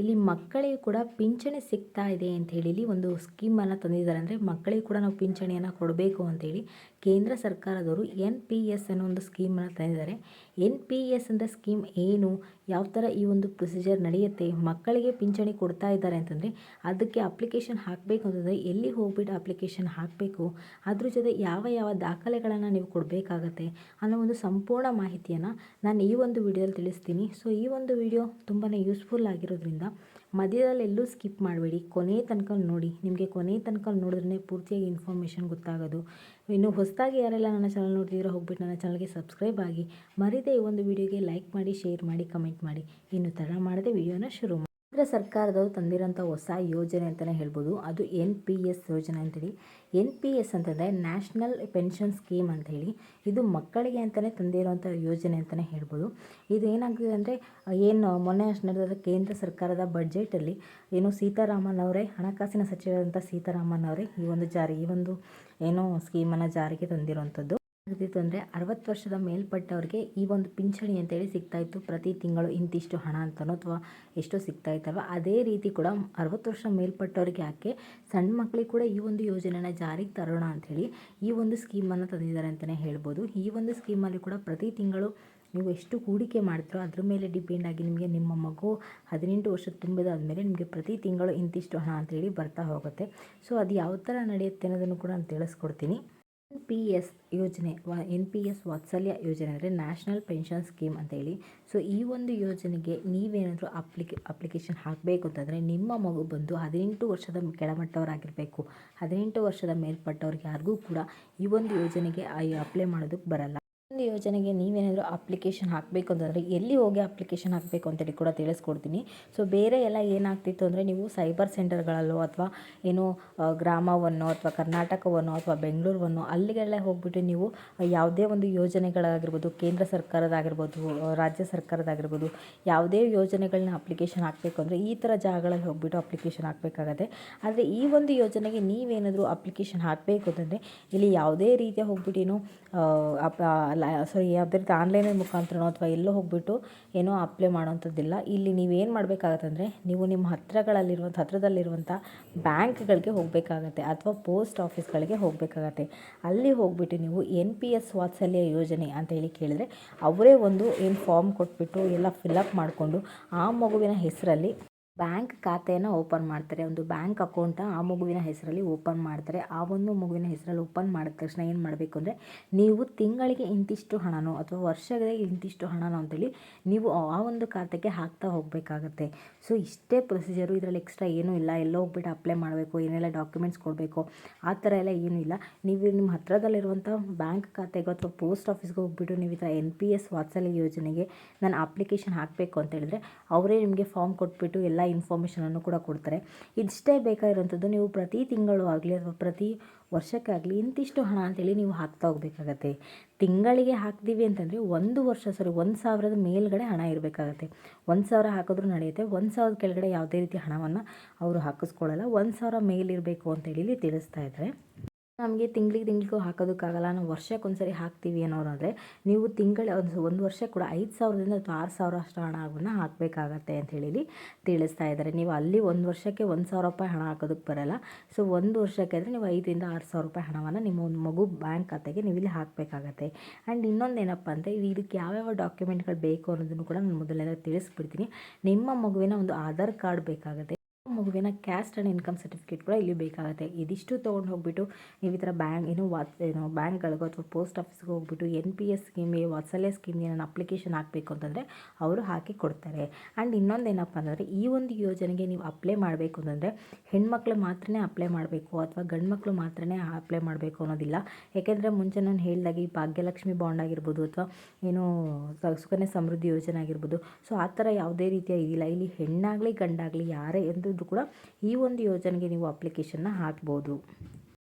ಇಲ್ಲಿ ಮಕ್ಕಳಿಗೆ ಕೂಡ ಪಿಂಚಣಿ ಸಿಗ್ತಾ ಇದೆ ಅಂತ ಹೇಳಿ ಇಲ್ಲಿ ಒಂದು ಸ್ಕೀಮನ್ನು ತಂದಿದ್ದಾರೆ. ಅಂದರೆ ಮಕ್ಕಳಿಗೆ ಕೂಡ ನಾವು ಪಿಂಚಣಿಯನ್ನು ಕೊಡಬೇಕು ಅಂತೇಳಿ ಕೇಂದ್ರ ಸರ್ಕಾರದವರು ಎನ್ ಪಿ ಎಸ್ ಅನ್ನೋ ಒಂದು ಸ್ಕೀಮನ್ನು ತಂದಿದ್ದಾರೆ. ಎನ್ ಪಿ ಎಸ್ ಅಂದರೆ ಸ್ಕೀಮ್ ಏನು, ಯಾವ ಥರ ಈ ಒಂದು ಪ್ರೊಸೀಜರ್ ನಡೆಯುತ್ತೆ, ಮಕ್ಕಳಿಗೆ ಪಿಂಚಣಿ ಕೊಡ್ತಾ ಇದ್ದಾರೆ ಅಂತಂದರೆ ಅದಕ್ಕೆ ಅಪ್ಲಿಕೇಶನ್ ಹಾಕಬೇಕು ಅಂತಂದರೆ ಎಲ್ಲಿ ಹೋಗ್ಬಿಟ್ಟು ಅಪ್ಲಿಕೇಶನ್ ಹಾಕಬೇಕು, ಅದ್ರ ಜೊತೆ ಯಾವ ಯಾವ ದಾಖಲೆಗಳನ್ನು ನೀವು ಕೊಡಬೇಕಾಗತ್ತೆ ಅನ್ನೋ ಒಂದು ಸಂಪೂರ್ಣ ಮಾಹಿತಿಯನ್ನು ನಾನು ಈ ಒಂದು ವಿಡಿಯೋದಲ್ಲಿ ತಿಳಿಸ್ತೀನಿ. ಸೊ ಈ ಒಂದು ವಿಡಿಯೋ ತುಂಬಾ ಯೂಸ್ಫುಲ್ ಆಗಿರೋದ್ರಿಂದ ಮಧ್ಯದಲ್ಲಿ ಎಲ್ಲೂ ಸ್ಕಿಪ್ ಮಾಡಬೇಡಿ. ಕೊನೆ ತನಕ ನೋಡಿ. ನಿಮಗೆ ಕೊನೆ ತನಕ ನೋಡಿದ್ರೆ ಪೂರ್ತಿಯಾಗಿ ಇನ್ಫಾರ್ಮೇಷನ್ ಗೊತ್ತಾಗೋದು. ಇನ್ನು ಹೊಸದಾಗಿ ಯಾರೆಲ್ಲ ನನ್ನ ಚಾನಲ್ ನೋಡ್ತಿದ್ದೀರೋ ಹೋಗ್ಬಿಟ್ಟು ನನ್ನ ಚಾನಲ್ಗೆ ಸಬ್ಸ್ಕ್ರೈಬ್ ಆಗಿ. ಮರೀದೆ ಈ ಒಂದು ವಿಡಿಯೋಗೆ ಲೈಕ್ ಮಾಡಿ, ಶೇರ್ ಮಾಡಿ, ಕಮೆಂಟ್ ಮಾಡಿ. ಇನ್ನು ತಡ ಮಾಡದೆ ವಿಡಿಯೋನ ಶುರು ಕೇಂದ್ರ ಸರ್ಕಾರದವರು ತಂದಿರೋಂಥ ಹೊಸ ಯೋಜನೆ ಅಂತಲೇ ಹೇಳ್ಬೋದು. ಅದು ಎನ್ ಪಿ ಎಸ್ ಯೋಜನೆ ಅಂತೇಳಿ. ಎನ್ ಪಿ ಎಸ್ ಅಂತಂದರೆ ನ್ಯಾಷನಲ್ ಪೆನ್ಷನ್ ಸ್ಕೀಮ್ ಹೇಳಿ ಇದು ಮಕ್ಕಳಿಗೆ ಅಂತಲೇ ತಂದಿರುವಂಥ ಯೋಜನೆ ಅಂತಲೇ ಹೇಳ್ಬೋದು. ಇದು ಏನಾಗಿದೆ ಅಂದರೆ, ಏನು ಮೊನ್ನೆ ಅಷ್ಟು ನಡೆದ ಕೇಂದ್ರ ಸರ್ಕಾರದ ಬಡ್ಜೆಟಲ್ಲಿ ಏನು ಸೀತಾರಾಮನ್ ಅವರೇ ಹಣಕಾಸಿನ ಸಚಿವರಾದಂಥ ಸೀತಾರಾಮನ್ ಅವರೇ ಈ ಒಂದು ಜಾರಿ, ಈ ಒಂದು ಏನು ಸ್ಕೀಮನ್ನು ಜಾರಿಗೆ ತಂದಿರೋವಂಥದ್ದು ಆಗ್ತಿತ್ತು ಅಂದರೆ ಅರವತ್ತು ವರ್ಷದ ಮೇಲ್ಪಟ್ಟವ್ರಿಗೆ ಈ ಒಂದು ಪಿಂಚಣಿ ಅಂತೇಳಿ ಸಿಗ್ತಾಯಿತ್ತು ಪ್ರತಿ ತಿಂಗಳು ಇಂತಿಷ್ಟು ಹಣ ಅಂತನೋ ಅಥವಾ ಎಷ್ಟೋ ಸಿಗ್ತಾಯಿತ್ತಲ್ವ ಅದೇ ರೀತಿ ಕೂಡ ಅರವತ್ತು ವರ್ಷ ಮೇಲ್ಪಟ್ಟವ್ರಿಗೆ ಯಾಕೆ ಸಣ್ಣ ಮಕ್ಕಳಿಗೆ ಕೂಡ ಈ ಒಂದು ಯೋಜನೆನ ಜಾರಿಗೆ ತರೋಣ ಅಂಥೇಳಿ ಈ ಒಂದು ಸ್ಕೀಮನ್ನು ತಂದಿದ್ದಾರೆ ಅಂತಲೇ ಹೇಳ್ಬೋದು. ಈ ಒಂದು ಸ್ಕೀಮಲ್ಲಿ ಕೂಡ ಪ್ರತಿ ತಿಂಗಳು ನೀವು ಎಷ್ಟು ಹೂಡಿಕೆ ಮಾಡ್ತೀರೋ ಅದ್ರ ಮೇಲೆ ಡಿಪೆಂಡ್ ಆಗಿ ನಿಮಗೆ ನಿಮ್ಮ ಮಗು ಹದಿನೆಂಟು ವರ್ಷ ತುಂಬಿದಾದ್ಮೇಲೆ ನಿಮಗೆ ಪ್ರತಿ ತಿಂಗಳು ಇಂತಿಷ್ಟು ಹಣ ಅಂತೇಳಿ ಬರ್ತಾ ಹೋಗುತ್ತೆ. ಸೊ, ಅದು ಯಾವ ಥರ ನಡೆಯುತ್ತೆ ಅನ್ನೋದನ್ನು ಕೂಡ ನಾನು ತಿಳಿಸ್ಕೊಡ್ತೀನಿ. ಎನ್ ಪಿ ಎಸ್ ಯೋಜನೆ, ವ, ಎನ್ ಪಿ ಎಸ್ ವಾತ್ಸಲ್ಯ ಯೋಜನೆ ಅಂದರೆ ನ್ಯಾಷನಲ್ ಪೆನ್ಷನ್ ಸ್ಕೀಮ್ ಅಂತೇಳಿ. ಸೊ, ಈ ಒಂದು ಯೋಜನೆಗೆ ನೀವೇನಾದರೂ ಅಪ್ಲಿಕೆ, ಅಪ್ಲಿಕೇಶನ್ ಹಾಕಬೇಕು ಅಂತಂದರೆ ನಿಮ್ಮ ಮಗು ಬಂದು ಹದಿನೆಂಟು ವರ್ಷದ ಕೆಳಮಟ್ಟವರಾಗಿರಬೇಕು. ಹದಿನೆಂಟು ವರ್ಷದ ಮೇಲ್ಪಟ್ಟವ್ರಿಗೆ ಯಾರಿಗೂ ಕೂಡ ಈ ಒಂದು ಯೋಜನೆಗೆ ಅಪ್ಲೈ ಮಾಡೋದಕ್ಕೆ ಬರಲ್ಲ. ಒಂದು ಯೋಜನೆಗೆ ನೀವೇನಾದರೂ ಅಪ್ಲಿಕೇಶನ್ ಹಾಕಬೇಕು ಅಂತಂದರೆ ಎಲ್ಲಿ ಹೋಗಿ ಅಪ್ಲಿಕೇಶನ್ ಹಾಕಬೇಕು ಅಂತೇಳಿ ಕೂಡ ತಿಳಿಸ್ಕೊಡ್ತೀನಿ. ಸೊ ಬೇರೆ ಎಲ್ಲ ಏನಾಗ್ತಿತ್ತು ಅಂದರೆ ನೀವು ಸೈಬರ್ ಸೆಂಟರ್ಗಳಲ್ಲೋ ಅಥವಾ ಏನು ಗ್ರಾಮವನ್ನು ಅಥವಾ ಕರ್ನಾಟಕವನ್ನು ಅಥವಾ ಬೆಂಗಳೂರನ್ನು ಅಲ್ಲಿಗೆಲ್ಲ ಹೋಗ್ಬಿಟ್ಟು ನೀವು ಯಾವುದೇ ಒಂದು ಯೋಜನೆಗಳಾಗಿರ್ಬೋದು, ಕೇಂದ್ರ ಸರ್ಕಾರದಾಗಿರ್ಬೋದು ರಾಜ್ಯ ಸರ್ಕಾರದಾಗಿರ್ಬೋದು ಯಾವುದೇ ಯೋಜನೆಗಳನ್ನ ಅಪ್ಲಿಕೇಶನ್ ಹಾಕಬೇಕು ಅಂದರೆ ಈ ಥರ ಜಾಗಗಳಲ್ಲಿ ಹೋಗ್ಬಿಟ್ಟು ಅಪ್ಲಿಕೇಶನ್ ಹಾಕಬೇಕಾಗತ್ತೆ. ಆದರೆ ಈ ಒಂದು ಯೋಜನೆಗೆ ನೀವೇನಾದರೂ ಅಪ್ಲಿಕೇಶನ್ ಹಾಕಬೇಕು ಅಂತಂದರೆ ಇಲ್ಲಿ ಯಾವುದೇ ರೀತಿಯ ಹೋಗ್ಬಿಟ್ಟು ಏನು ಸೊ ಯಾವುದೇ ಆನ್ಲೈನ್ ಮುಖಾಂತರನೋ ಅಥವಾ ಎಲ್ಲೋ ಹೋಗ್ಬಿಟ್ಟು ಏನೋ ಅಪ್ಲೈ ಮಾಡೋವಂಥದ್ದಿಲ್ಲ. ಇಲ್ಲಿ ನೀವೇನು ಮಾಡಬೇಕಾಗತ್ತಂದರೆ, ನೀವು ನಿಮ್ಮ ಹತ್ತಿರಗಳಲ್ಲಿರುವಂಥ ಹತ್ತಿರದಲ್ಲಿರುವಂಥ ಬ್ಯಾಂಕ್ಗಳಿಗೆ ಹೋಗಬೇಕಾಗತ್ತೆ ಅಥವಾ ಪೋಸ್ಟ್ ಆಫೀಸ್ಗಳಿಗೆ ಹೋಗಬೇಕಾಗತ್ತೆ. ಅಲ್ಲಿ ಹೋಗ್ಬಿಟ್ಟು ನೀವು ಎನ್ ಪಿ ಎಸ್ ವಾತ್ಸಲ್ಯ ಯೋಜನೆ ಅಂತ ಹೇಳಿ ಕೇಳಿದ್ರೆ, ಅವರೇ ಒಂದು ಏನು ಫಾರ್ಮ್ ಕೊಟ್ಬಿಟ್ಟು ಎಲ್ಲ ಫಿಲಪ್ ಮಾಡಿಕೊಂಡು ಆ ಮಗುವಿನ ಹೆಸರಲ್ಲಿ ಬ್ಯಾಂಕ್ ಖಾತೆಯನ್ನು ಓಪನ್ ಮಾಡ್ತಾರೆ. ಒಂದು ಬ್ಯಾಂಕ್ ಅಕೌಂಟ್ನ ಆ ಮಗುವಿನ ಹೆಸರಲ್ಲಿ ಓಪನ್ ಮಾಡ್ತಾರೆ. ಆ ಒಂದು ಮಗುವಿನ ಹೆಸರಲ್ಲಿ ಓಪನ್ ಮಾಡಿದ ತಕ್ಷಣ ಏನು ಮಾಡಬೇಕು ಅಂದರೆ, ನೀವು ತಿಂಗಳಿಗೆ ಇಂತಿಷ್ಟು ಹಣನೋ ಅಥವಾ ವರ್ಷಗಳಿಗೆ ಇಂತಿಷ್ಟು ಹಣನೋ ಅಂತೇಳಿ ನೀವು ಆ ಒಂದು ಖಾತೆಗೆ ಹಾಕ್ತಾ ಹೋಗಬೇಕಾಗತ್ತೆ. ಸೊ ಇಷ್ಟೇ ಪ್ರೊಸೀಜರು ಇದರಲ್ಲಿ ಎಕ್ಸ್ಟ್ರಾ ಏನೂ ಇಲ್ಲ. ಎಲ್ಲೋ ಹೋಗ್ಬಿಟ್ಟು ಅಪ್ಲೈ ಮಾಡಬೇಕು, ಏನೆಲ್ಲ ಡಾಕ್ಯುಮೆಂಟ್ಸ್ ಕೊಡಬೇಕು, ಆ ಥರ ಎಲ್ಲ ಏನೂ ಇಲ್ಲ. ನೀವು ನಿಮ್ಮ ಹತ್ತಿರದಲ್ಲಿರುವಂಥ ಬ್ಯಾಂಕ್ ಖಾತೆಗೆ ಅಥವಾ ಪೋಸ್ಟ್ ಆಫೀಸ್ಗೆ ಹೋಗ್ಬಿಟ್ಟು ನೀವು ಈ ಥರ ಎನ್ ಪಿ ಎಸ್ ವಾತ್ಸಲ್ಯ ಯೋಜನೆಗೆ ನಾನು ಅಪ್ಲಿಕೇಶನ್ ಹಾಕಬೇಕು ಅಂತ ಹೇಳಿದ್ರೆ, ಅವರೇ ನಿಮಗೆ ಫಾರ್ಮ್ ಕೊಟ್ಬಿಟ್ಟು ಎಲ್ಲ ಇನ್ಫಾರ್ಮೇಷನನ್ನು ಕೂಡ ಕೊಡ್ತಾರೆ. ಇದಿಷ್ಟೇ ಬೇಕಾಗಿರೋಂಥದ್ದು ನೀವು ಪ್ರತಿ ತಿಂಗಳು ಆಗಲಿ ಅಥವಾ ಪ್ರತಿ ವರ್ಷಕ್ಕಾಗಲಿ ಇಂತಿಷ್ಟು ಹಣ ಅಂತೇಳಿ ನೀವು ಹಾಕ್ತಾ ಹೋಗಬೇಕಾಗತ್ತೆ. ತಿಂಗಳಿಗೆ ಹಾಕ್ತೀವಿ ಅಂತಂದರೆ ಒಂದು ವರ್ಷ ಸರಿ ಒಂದು ಸಾವಿರದ ಮೇಲ್ಗಡೆ ಹಣ ಇರಬೇಕಾಗತ್ತೆ. ಒಂದು ಸಾವಿರ ಹಾಕಿದ್ರೂ ನಡೆಯುತ್ತೆ. ಒಂದು ಸಾವಿರದ ಕೆಳಗಡೆ ಯಾವುದೇ ರೀತಿ ಹಣವನ್ನು ಅವರು ಹಾಕಿಸ್ಕೊಳ್ಳಲ್ಲ. ಒಂದು ಸಾವಿರ ಮೇಲಿರಬೇಕು ಅಂತೇಳಿ ತಿಳಿಸ್ತಾ ಇದ್ದಾರೆ. ನಮಗೆ ತಿಂಗ್ಳಿಗೆ ತಿಂಗಳಿಗೂ ಹಾಕೋದಕ್ಕಾಗಲ್ಲ. ನಾವು ವರ್ಷಕ್ಕೆ ಸರಿ ಹಾಕ್ತೀವಿ ಅನ್ನೋರಾದರೆ ನೀವು ತಿಂಗಳ, ಒಂದು ಒಂದು ವರ್ಷ ಕೂಡ ಐದು ಸಾವಿರದಿಂದ ಅಥವಾ ಆರು ಸಾವಿರ ಅಷ್ಟು ಹಣವನ್ನು ಹಾಕಬೇಕಾಗತ್ತೆ ಅಂತ ಹೇಳಿ ತಿಳಿಸ್ತಾ ಇದ್ದಾರೆ. ನೀವು ಅಲ್ಲಿ ಒಂದು ವರ್ಷಕ್ಕೆ ಒಂದು ಸಾವಿರ ರೂಪಾಯಿ ಹಣ ಹಾಕೋದಕ್ಕೆ ಬರೋಲ್ಲ. ಸೊ, ಒಂದು ವರ್ಷಕ್ಕೆ ಅಂದರೆ ನೀವು ಐದರಿಂದ ಆರು ಸಾವಿರ ರೂಪಾಯಿ ಹಣವನ್ನು ನಿಮ್ಮ ಒಂದು ಮಗು ಬ್ಯಾಂಕ್ ಖಾತೆಗೆ ನೀವು ಇಲ್ಲಿ ಹಾಕಬೇಕಾಗತ್ತೆ. ಆ್ಯಂಡ್ ಇನ್ನೊಂದು ಏನಪ್ಪ ಅಂದರೆ ಇದಕ್ಕೆ ಯಾವ್ಯಾವ ಡಾಕ್ಯುಮೆಂಟ್ಗಳು ಬೇಕು ಅನ್ನೋದನ್ನು ಕೂಡ ನಾನು ಮೊದಲೆಲ್ಲ ತಿಳಿಸ್ಬಿಡ್ತೀನಿ. ನಿಮ್ಮ ಮಗುವಿನ ಒಂದು ಆಧಾರ್ ಕಾರ್ಡ್ ಬೇಕಾಗುತ್ತೆ. ಮಗುವಿನ ಕ್ಯಾಸ್ಟ್ ಆ್ಯಂಡ್ ಇನ್ಕಮ್ ಸರ್ಟಿಫಿಕೇಟ್ ಕೂಡ ಇಲ್ಲಿ ಬೇಕಾಗುತ್ತೆ. ಇದಿಷ್ಟು ತೊಗೊಂಡು ಹೋಗ್ಬಿಟ್ಟು ನೀವು ಈ ಥರ ಬ್ಯಾಂಕ್ ಏನು ವಾತ್ ಏನು ಬ್ಯಾಂಕ್ಗಳಿಗೋ ಅಥವಾ ಪೋಸ್ಟ್ ಆಫೀಸ್ಗೆ ಹೋಗ್ಬಿಟ್ಟು ಎನ್ ಪಿ ಎಸ್ ಸ್ಕೀಮ್ಗೆ ವಾತ್ಸಲ್ಯ ಸ್ಕೀಮ್ಗೆ ನಾನು ಅಪ್ಲಿಕೇಶನ್ ಹಾಕಬೇಕು ಅಂತಂದರೆ ಅವರು ಹಾಕಿ ಕೊಡ್ತಾರೆ. ಆ್ಯಂಡ್ ಇನ್ನೊಂದು ಏನಪ್ಪ ಅಂದರೆ ಈ ಒಂದು ಯೋಜನೆಗೆ ನೀವು ಅಪ್ಲೈ ಮಾಡಬೇಕು ಅಂತಂದರೆ ಹೆಣ್ಮಕ್ಳು ಮಾತ್ರ ಅಪ್ಲೈ ಮಾಡಬೇಕು ಅಥವಾ ಗಂಡು ಮಕ್ಕಳು ಮಾತ್ರ ಅಪ್ಲೈ ಮಾಡಬೇಕು ಅನ್ನೋದಿಲ್ಲ. ಯಾಕೆಂದರೆ ಮುಂಚೆ ನಾನು ಹೇಳಿದಾಗೆ ಈ ಭಾಗ್ಯಲಕ್ಷ್ಮಿ ಬಾಂಡ್ ಆಗಿರ್ಬೋದು ಅಥವಾ ಏನು ಸುಕನ್ಯಾ ಸಮೃದ್ಧಿ ಯೋಜನೆ ಆಗಿರ್ಬೋದು. ಸೊ ಆ ಥರ ಯಾವುದೇ ರೀತಿಯ ಇದಿಲ್ಲ. ಇಲ್ಲಿ ಹೆಣ್ಣಾಗಲಿ ಗಂಡಾಗಲಿ ಯಾರೇ ಎಂದು ಕೂಡ ಈ ಒಂದು ಯೋಜನೆಗೆ ನೀವು ಅಪ್ಲಿಕೇಶನ್ನ ಹಾಕ್ಬೋದು.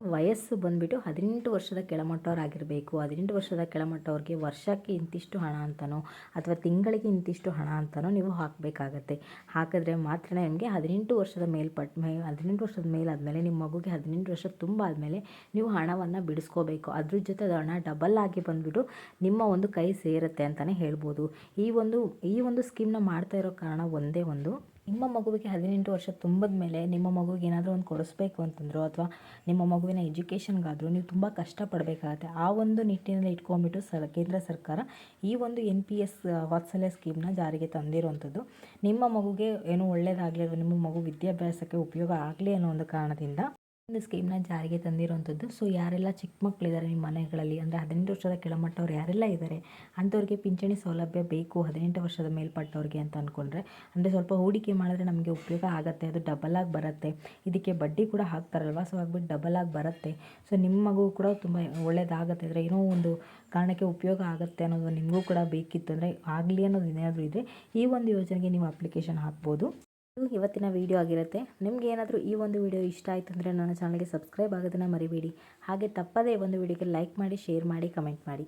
ವಯಸ್ಸು ಬಂದುಬಿಟ್ಟು ಹದಿನೆಂಟು ವರ್ಷದ ಕೆಳಮಟ್ಟವರಾಗಿರಬೇಕು. ಹದಿನೆಂಟು ವರ್ಷದ ಕೆಳಮಟ್ಟವ್ರಿಗೆ ವರ್ಷಕ್ಕೆ ಇಂತಿಷ್ಟು ಹಣ ಅಂತನೋ, ಅಥವಾ ತಿಂಗಳಿಗೆ ಇಂತಿಷ್ಟು ಹಣ ಅಂತನೋ ನೀವು ಹಾಕಬೇಕಾಗತ್ತೆ. ಹಾಕಿದ್ರೆ ಮಾತ್ರ ನಿಮಗೆ ಹದಿನೆಂಟು ವರ್ಷದ ಮೇಲ್ಪಟ್ಟ ಮೇ, ಹದಿನೆಂಟು ವರ್ಷದ ಮೇಲಾದಮೇಲೆ ನಿಮ್ಮ ಮಗುಗೆ ಹದಿನೆಂಟು ವರ್ಷ ತುಂಬ ಆದಮೇಲೆ ನೀವು ಹಣವನ್ನು ಬಿಡಿಸ್ಕೋಬೇಕು. ಅದ್ರ ಜೊತೆ ಅದು ಹಣ ಡಬಲ್ ಆಗಿ ಬಂದುಬಿಟ್ಟು ನಿಮ್ಮ ಒಂದು ಕೈ ಸೇರುತ್ತೆ ಅಂತಲೇ ಹೇಳ್ಬೋದು. ಈ ಒಂದು ಈ ಒಂದು ಸ್ಕೀಮ್ನ ಮಾಡ್ತಾ ಇರೋ ಕಾರಣ ಒಂದೇ ಒಂದು ನಿಮ್ಮ ಮಗುವಿಗೆ ಹದಿನೆಂಟು ವರ್ಷ ತುಂಬಿದ ಮೇಲೆ ನಿಮ್ಮ ಮಗುಗೆ ಏನಾದರೂ ಒಂದು ಕೊಡಿಸ್ಬೇಕು ಅಂತಂದ್ರು ಅಥವಾ ನಿಮ್ಮ ಮಗುವಿನ ಎಜುಕೇಷನ್ಗಾದರೂ ನೀವು ತುಂಬ ಕಷ್ಟಪಡಬೇಕಾಗತ್ತೆ. ಆ ಒಂದು ನಿಟ್ಟಿನಲ್ಲಿ ಇಟ್ಕೊಂಬಿಟ್ಟು ಸರ್, ಕೇಂದ್ರ ಸರ್ಕಾರ ಈ ಒಂದು ಎನ್ ಪಿ ಎಸ್ ವಾತ್ಸಲ್ಯ ಸ್ಕೀಮ್ನ ಜಾರಿಗೆ ತಂದಿರುವಂಥದ್ದು. ನಿಮ್ಮ ಮಗುಗೆ ಏನು ಒಳ್ಳೆಯದಾಗಲಿ ಅಥವಾ ನಿಮ್ಮ ಮಗು ವಿದ್ಯಾಭ್ಯಾಸಕ್ಕೆ ಉಪಯೋಗ ಆಗಲಿ ಅನ್ನೋ ಒಂದು ಕಾರಣದಿಂದ ಒಂದು ಸ್ಕೀಮ್ನ ಜಾರಿಗೆ ತಂದಿರುವಂಥದ್ದು. ಸೊ ಯಾರೆಲ್ಲ ಚಿಕ್ಕ ಮಕ್ಕಳಿದ್ದಾರೆ ನಿಮ್ಮ ಮನೆಗಳಲ್ಲಿ, ಅಂದರೆ ಹದಿನೆಂಟು ವರ್ಷದ ಕೆಳಮಟ್ಟವ್ರು ಯಾರೆಲ್ಲ ಇದ್ದಾರೆ, ಅಂಥವ್ರಿಗೆ ಪಿಂಚಣಿ ಸೌಲಭ್ಯ ಬೇಕು, ಹದಿನೆಂಟು ವರ್ಷದ ಮೇಲ್ಪಟ್ಟವ್ರಿಗೆ ಅಂತ ಅಂದ್ಕೊಂಡ್ರೆ ಅಂದರೆ ಸ್ವಲ್ಪ ಹೂಡಿಕೆ ಮಾಡಿದ್ರೆ ನಮಗೆ ಉಪಯೋಗ ಆಗುತ್ತೆ, ಅದು ಡಬಲ್ ಆಗಿ ಬರುತ್ತೆ. ಇದಕ್ಕೆ ಬಡ್ಡಿ ಕೂಡ ಹಾಕ್ತಾರಲ್ವ ಸೊ ಆಗ್ಬಿಟ್ಟು ಡಬಲ್ ಆಗಿ ಬರುತ್ತೆ. ಸೊ ನಿಮ್ಮ ಮಗು ಕೂಡ ತುಂಬ ಒಳ್ಳೇದಾಗುತ್ತೆ, ಅಂದರೆ ಏನೋ ಒಂದು ಕಾರಣಕ್ಕೆ ಉಪಯೋಗ ಆಗುತ್ತೆ ಅನ್ನೋದು ನಿಮಗೂ ಕೂಡ ಬೇಕಿತ್ತು, ಅಂದರೆ ಆಗಲಿ ಅನ್ನೋದು ಏನಾದರೂ ಇದ್ದರೆ ಈ ಒಂದು ಯೋಜನೆಗೆ ನೀವು ಅಪ್ಲಿಕೇಶನ್ ಹಾಕ್ಬೋದು. ಇವತ್ತಿನ ವಿಡಿಯೋ ಆಗಿರುತ್ತೆ. ನಿಮ್ಗೆ ಏನಾದರೂ ಈ ಒಂದು ವಿಡಿಯೋ ಇಷ್ಟ ಆಯಿತು ಅಂದರೆ ನನ್ನ ಚಾನಲ್ಗೆ ಸಬ್ಸ್ಕ್ರೈಬ್ ಆಗೋದನ್ನು ಮರಿಬೇಡಿ. ಹಾಗೆ ತಪ್ಪದೇ ಒಂದು ವಿಡಿಯೋಗೆ ಲೈಕ್ ಮಾಡಿ ಶೇರ್ ಮಾಡಿ ಕಮೆಂಟ್ ಮಾಡಿ.